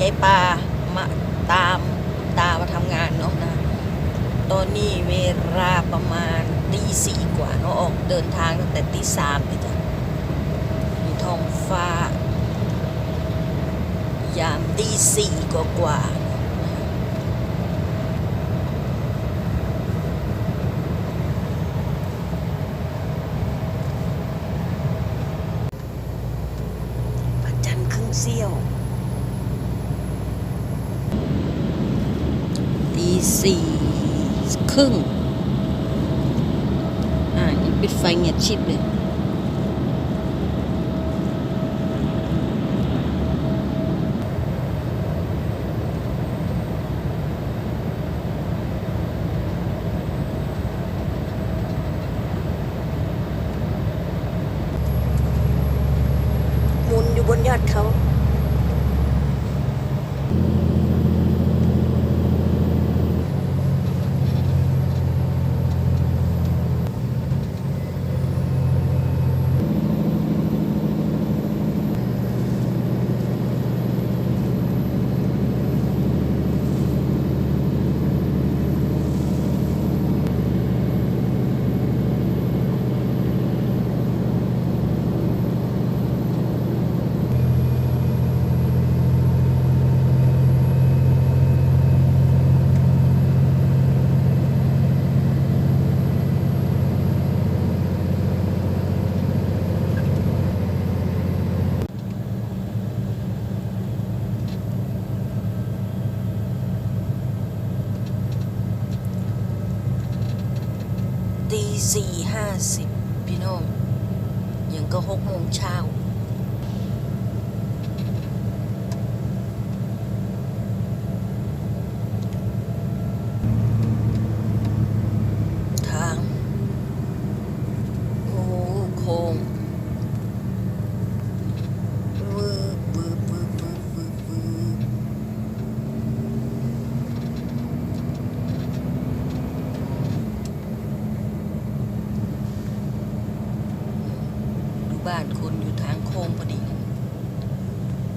วัสดีค่ะวันนี้ยายปามาตามตามาทำงานเนาะนะ ตอนนี้เวลาประมาณตีสี่กว่าเนาะออกเดินทางตั้งแต่ตีสามเลยจ้ะมีท้องฟ้า ยามตีสี่กว่ากว่าพระจันทร์ครึ่งเสี้ยว ตีสี่ ครึ่ง อ่ายังปิดไฟเงียบชิบเลย สี่ห้าสิบพี่น้องยังก็หกโมงเช้า ทาง โอ้โค้งวืบวืบวืบวืบวืบวืบ ดูบ้านคนอยู่ทางโค้งพอดี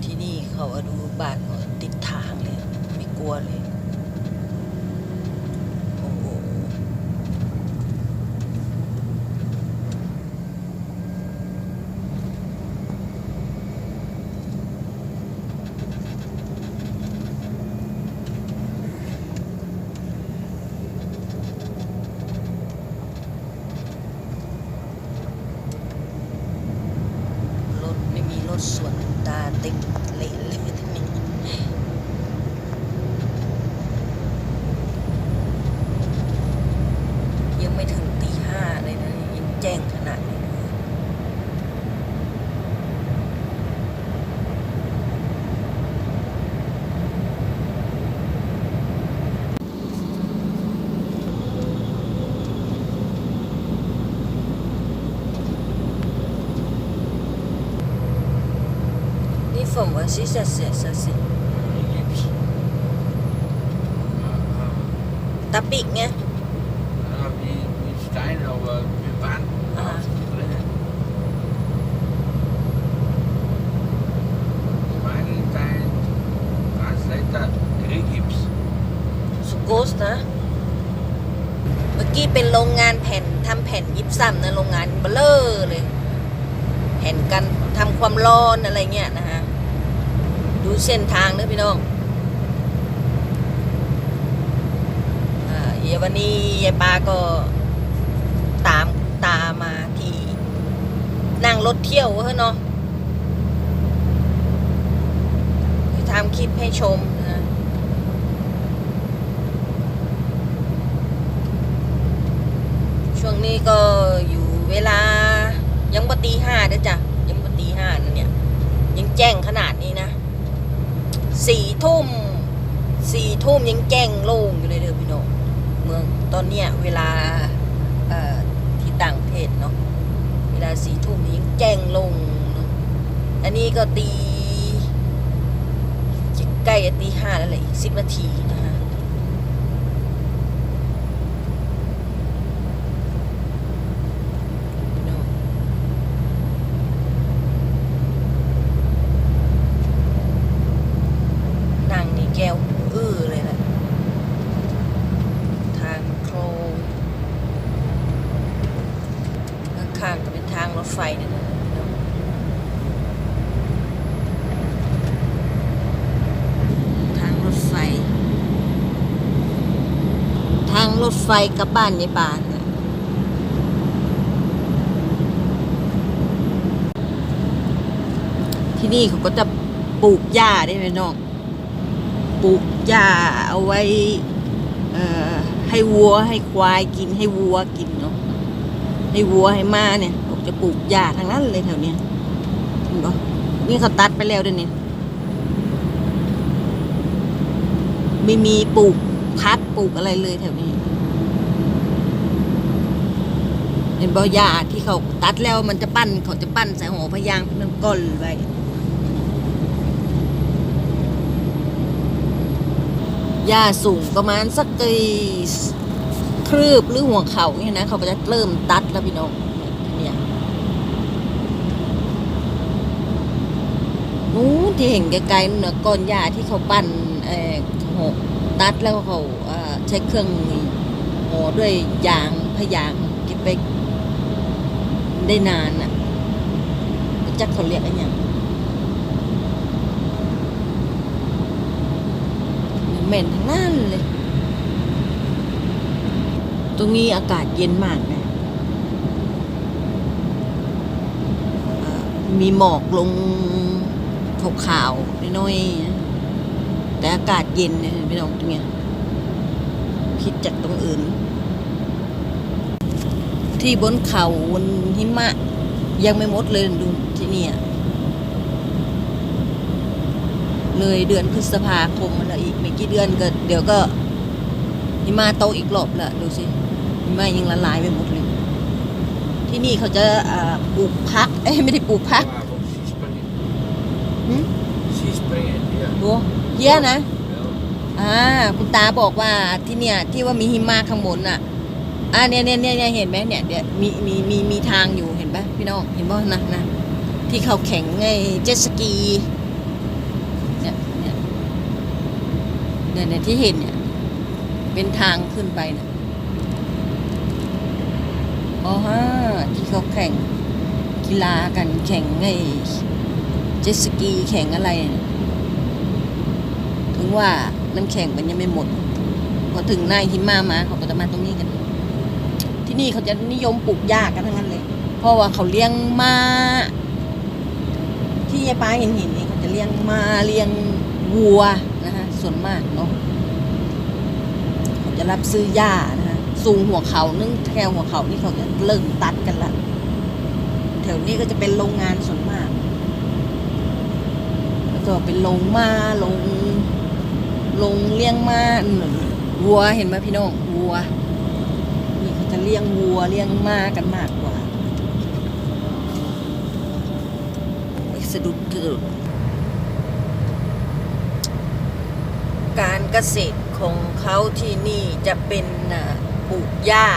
ที่นี่ เขาอาดูบ้านเขาติดทางเลย ไม่กลัวเลยโอ้โหรถไม่มีรถสวนตาเต็มเลนเลยทั้งนี้ ยังไม่ถึงตีห้าเลยนะยังแจ้งขนาดนี้เลยนี่ฝนว่าสิจะเสียสิสิตาปิกไง Ja, wie, wie Stein, aber wir waren Aha. Drinnen. Meilenstein, Translator, Regips. สุโกสนะ เมื่อกี้เป็นโรงงานแผ่นทำแผ่นยิบซ้ำนะโรงงานเบลเลอร์เลย แผ่นกันทำความร้อนอะไรเงี้ยนะฮะ ดูเส้นทางเนอะพี่น้องอ่าเดี๋ยววันนี้ยายปาก็ตามตามมาที่นั่งรถเที่ยวเฮ้ยเนาะทำคลิปให้ชมนะช่วงนี้ก็อยู่เวลายังปตีห้าเด้อจ้ะยังปตีห้านั่นเนี่ย ยังแจ้งขนาดนี้นะ สี่ทุ่มสี่ทุ่มยังแจ้งโล่งอยู่เลยเด้อพี่น้องเมืองตอนเนี้ยเวลาที่ต่างประเทศเนาะเวลาสี่ทุ่มยังแจ้งโล่งเนาะอันนี้ก็ตีใกล้ตีห้าแล้วแหละอีกสิบนาทีนะฮะ รถไฟกลับบ้านยายปานที่นี่เขาก็จะปลูกหญ้าได้ไหมน้องปลูกหญ้าเอาไว้ให้วัวให้ควายกินให้วัวกินเนาะให้วัวให้ม้าเนี่ยเขาจะปลูกหญ้าทางนั้นเลยแถวเนี้ยเห็นปะนี่เขาตัดไปแล้วเด้วยวนี่ไม่มีปลูกพักปลูกอะไรเลยแถวนี้ เห็นบ่หญ้าที่เขาตัดแล้วมันจะปั้นเขาจะปั้นใส่หอพยางค์นั่นก้อนไว้หญ้าสูงประมาณสักไอ้ครืบหรือหัวเข่าเนี่ยนะ เขาก็จะเริ่มตัดแล้วพี่น้องเนี่ยนู้นที่เห็นไกลๆนู่นนะก้อนหญ้าที่เขาปั้นเอ่อหกตัดแล้วเขาใช้เครื่องห่อด้วยยางพยางเก็บไป ได้นานน่ะจักเขาเรียกอะไรอย่างเหม็นทั้งนั้นเลย ตรงนี้อากาศเย็นมากนะเอ่อมีหมอกลงขาวๆน้อยๆแต่อากาศเย็นเลยพี่น้องตรงเนี้ยผิดจากตรงอื่น ที่บนเขาบนหิมะ ยังไม่หมดเลยดูที่เนี่ยเลยเดือนพฤษภาคมมาแล้วอีกไม่กี่เดือนก็เดี๋ยวก็หิมะโตอีกรอบละดูสิหิมะยังละลายไปหมดเลย ที่นี่เขาจะอ่าปลูกพักเอ้ยไม่ได้ปลูกพัก Ja, op skispringen. หืม Skispringen, ja. บัวเยี่ยนะ Ja. อ่าคุณตาบอกว่าที่เนี่ยที่ว่ามีหิมะข้างบนน่ะ อ่าเนี่ยเนี่ยเนี่ยเห็นไหมเนี่ยเดี๋ยวมีมีมีมีทางอยู่เห็นปะพี่น้องเห็นป่นะนะที่เขาแข่งไงเจ็ตสกีเนี่ยเนี่ยเนี่ยเนี่ยที่เห็นเนี่ยเป็นทางขึ้นไปนะอ๋อฮะที่เขาแข่งกีฬากันแข่งไงเจ็ตสกีแข่งอะไรถึงว่าน้ำแข็งมันยังไม่หมดพอถึงหน้าหิมะมาเขาก็จะมาตรงนี้กัน ที่นี่เขาจะนิยมปลูกหญ้ากันทั้งนั้นเลย เพราะว่าเขาเลี้ยงมา้าที่ยายป้าเห็นเห็นนี่เขาจะเลี้ยงม้าเลี้ยงวัวนะฮะส่วนมากเนาะเขาจะรับซื้อหญ้านะฮะสูงหัวเขานึ่งแถวหัวเขานี่เขาจะเริ่มตัดกันละแถวนี้ก็จะเป็นโรงงานส่วนมากแล้วก็เป็นโรงม้าโรงโรงเลี้ยงม้าวัวเห็นไหมพี่น้องวัว เขาจะเลี้ยงวัวเลี้ยงม้ากันมากกว่าโอ้ยสะดุดสะดุดการเกษตรของเขาที่นี่จะเป็นปลูกหญ้า